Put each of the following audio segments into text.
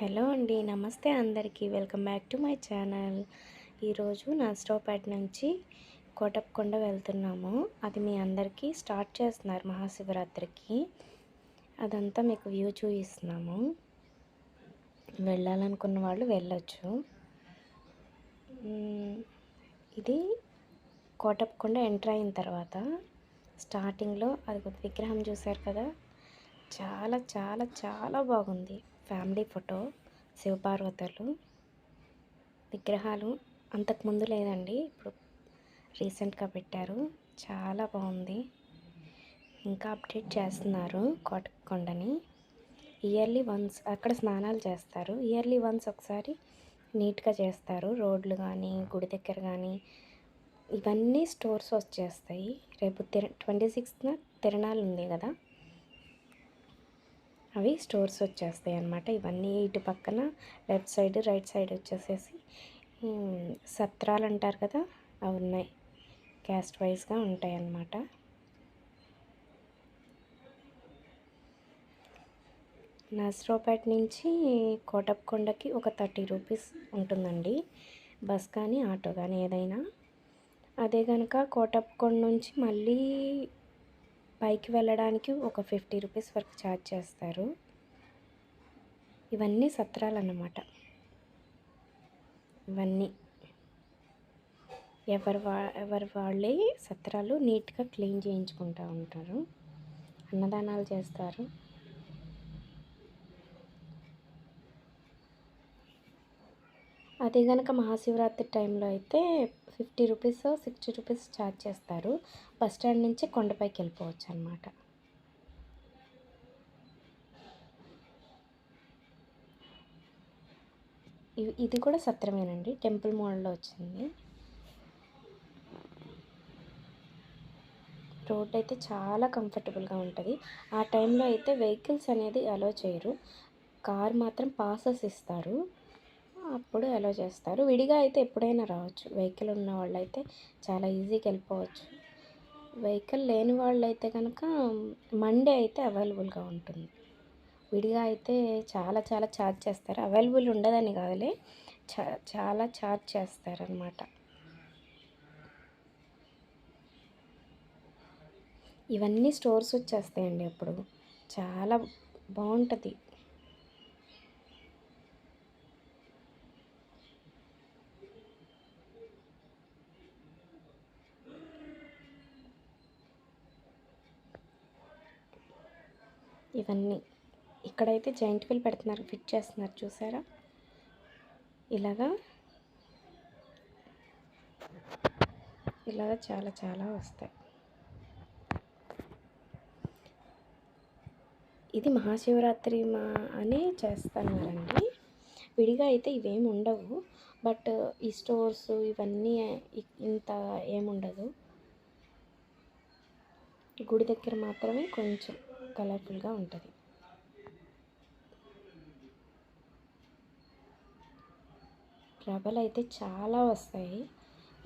Hello అండి నమస్తే అందరికీ. Welcome back to my channel. ఈరోజు నర్సరావుపేట నుంచి కోటప్పకొండ వెళ్తున్నాము. అది మీ అందరికీ స్టార్ట్ చేస్తున్నారు మహాశివరాత్రికి. అదంతా మీకు వ్యూ చూపిస్తున్నాము. వెళ్ళాలనుకున్న వాళ్ళు వెళ్ళొచ్చు. ఇది కోటప్పకొండ ఎంటర్ అయిన తర్వాత స్టార్టింగ్లో అది ఒక విగ్రహం చూశారు కదా. చాలా చాలా చాలా బాగుంది. ఫ్యామిలీ ఫోటో శివపార్వతులు విగ్రహాలు అంతకుముందు లేదండి ఇప్పుడు రీసెంట్గా పెట్టారు. చాలా బాగుంది. ఇంకా అప్డేట్ చేస్తున్నారు కోటకొండని ఇయర్లీ వన్స్ అక్కడ స్నానాలు చేస్తారు. ఇయర్లీ వన్స్ ఒకసారి నీట్గా చేస్తారు. రోడ్లు కానీ గుడి దగ్గర కానీ ఇవన్నీ స్టోర్స్ వచ్చేస్తాయి. రేపు తిర ట్వంటీ సిక్స్త్న తిరణాలు ఉంది కదా. అవి స్టోర్స్ వచ్చేస్తాయి అన్నమాట. ఇవన్నీ ఇటు పక్కన లెఫ్ట్ సైడ్ రైట్ సైడ్ వచ్చేసేసి సత్రాలు అంటారు కదా అవి ఉన్నాయి. క్యాస్ట్ వైజ్గా ఉంటాయి అన్నమాట. నర్సరావుపేట నుంచి కోటప్పకొండకి ఒక థర్టీ రూపీస్ ఉంటుందండి. బస్ కానీ ఆటో కానీ ఏదైనా. అదే కనుక కోటప్పకొండ నుంచి మళ్ళీ పైకి వెళ్ళడానికి ఒక ఫిఫ్టీ రూపీస్ వరకు ఛార్జ్ చేస్తారు. ఇవన్నీ సత్రాలు అన్నమాట ఇవన్నీ. ఎవరు వా ఎవరు వాళ్ళే సత్రాలు నీట్గా క్లీన్ చేయించుకుంటూ ఉంటారు. అన్నదానాలు చేస్తారు. అదే కనుక మహాశివరాత్రి టైంలో అయితే fifty rupees sixty rupees charge చేస్తారు. బస్ స్టాండ్ నుంచి కొండపైకి వెళ్ళిపోవచ్చు అనమాట ఇది కూడా సత్రమేనండి. టెంపుల్ మోడల్లో వచ్చింది. రోడ్ అయితే చాలా కంఫర్టబుల్గా ఉంటుంది. ఆ టైంలో అయితే వెహికల్స్ అనేది అలో చేయరు. కార్ మాత్రం పాసెస్ ఇస్తారు. అప్పుడు అలో చేస్తారు. విడిగా అయితే ఎప్పుడైనా రావచ్చు. వెహికల్ ఉన్న వాళ్ళైతే అయితే చాలా ఈజీగా వెళ్ళిపోవచ్చు. వెహికల్ లేని వాళ్ళు అయితే కనుక మండే అయితే అవైలబుల్గా ఉంటుంది. విడిగా అయితే చాలా చాలా ఛార్జ్ చేస్తారు. అవైలబుల్ ఉండదని కాదులే చా చాలా ఛార్జ్ చేస్తారనమాట ఇవన్నీ స్టోర్స్ వచ్చేస్తాయండి అప్పుడు. చాలా బాగుంటుంది. ఇవన్నీ. ఇక్కడైతే జాయింట్ వీల్ పెడుతున్నారు ఫిట్ చేస్తున్నారు చూసారా? ఇలాగా. ఇలాగా చాలా చాలా వస్తాయి. ఇది మహాశివరాత్రి మా అని చేస్తున్నారండి. విడిగా అయితే ఇవేమి ఉండవు. బట్ ఈ స్టోర్స్ ఇవన్నీ ఇంత ఏముండదు గుడి దగ్గర మాత్రమే కొంచెం. కలర్ఫుల్గా ఉంటుంది. ప్రభలు అయితే చాలా వస్తాయి.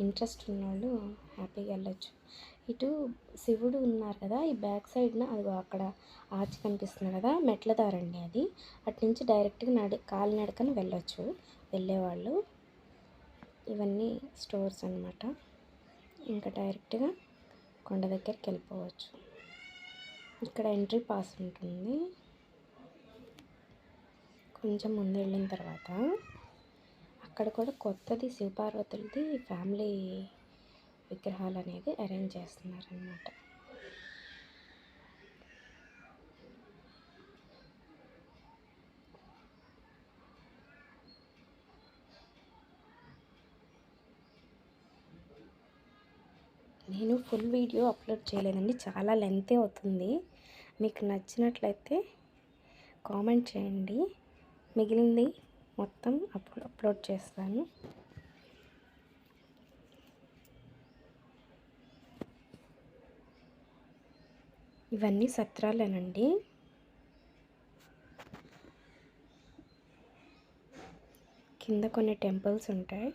ఇంట్రెస్ట్ ఉన్నవాళ్ళు హ్యాపీగా వెళ్ళొచ్చు. ఇటు శివుడు ఉన్నారు కదా ఈ బ్యాక్ సైడ్న అది అక్కడ ఆర్చ్ కనిపిస్తుంది కదా మెట్ల దారండి అది. అటు నుంచి డైరెక్ట్గా నడి కాలినడకన వెళ్ళొచ్చు వెళ్ళేవాళ్ళు. ఇవన్నీ స్టోర్స్ అన్నమాట. ఇంకా డైరెక్ట్గా కొండ దగ్గరికి వెళ్ళిపోవచ్చు. ఇక్కడ ఎంట్రీ పాస్ ఉంటుంది. కొంచెం ముందు వెళ్ళిన తర్వాత అక్కడ కూడా కొత్తది శివపార్వతులది ఫ్యామిలీ విగ్రహాలు అనేది అరేంజ్ చేస్తున్నారనమాట నేను ఫుల్ వీడియో అప్లోడ్ చేయలేదండి. చాలా లెంత్ అవుతుంది. మీకు నచ్చినట్లయితే కామెంట్ చేయండి. మిగిలింది మొత్తం అప్ అప్లోడ్ చేస్తాను. ఇవన్నీ సత్రాలేనండి. కింద కొన్ని టెంపుల్స్ ఉంటాయి.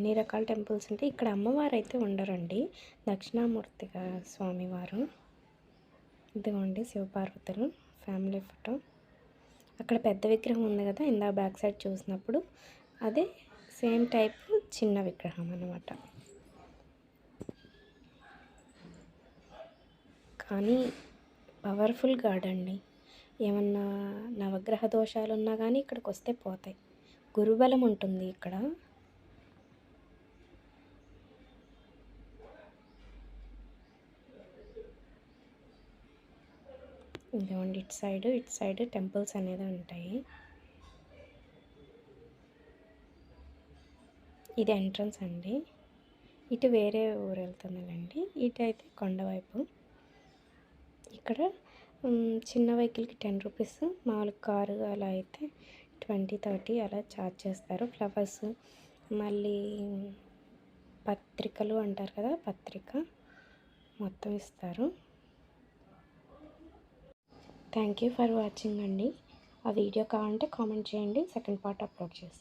అన్ని రకాల టెంపుల్స్ ఉంటాయి ఇక్కడ అమ్మవారు అయితే ఉండరండి దక్షిణామూర్తిగా స్వామివారు. ఇదిగోండి శివపార్వతులు ఫ్యామిలీ ఫోటో. అక్కడ పెద్ద విగ్రహం ఉంది కదా ఇందా బ్యాక్ సైడ్ చూసినప్పుడు. అదే సేమ్ టైప్ చిన్న విగ్రహం అన్నమాట. కానీ పవర్ఫుల్ గాడ్ అండి ఏమన్నా నవగ్రహ దోషాలు ఉన్నా కానీ ఇక్కడికి వస్తే పోతాయి. గురుబలం ఉంటుంది ఇక్కడ. ఇదిగోండి ఇటు సైడ్ ఇటు సైడ్ టెంపుల్స్ అనేది ఉంటాయి. ఇది ఎంట్రన్స్ అండి. ఇటు వేరే ఊరు వెళ్తుందండి ఇటు అయితే కొండవైపు ఇక్కడ చిన్న వెహికల్కి టెన్ రూపీస్. మామూలు కారు అలా అయితే ట్వంటీ థర్టీ అలా ఛార్జ్ చేస్తారు. ఫ్లవర్స్ మళ్ళీ పత్రికలు అంటారు కదా పత్రిక మొత్తం ఇస్తారు. థ్యాంక్ యూ ఫర్ వాచింగ్ అండి. ఆ వీడియో కావాలంటే కామెంట్ చేయండి. సెకండ్ పార్ట్ అప్లోడ్ చేస్తాను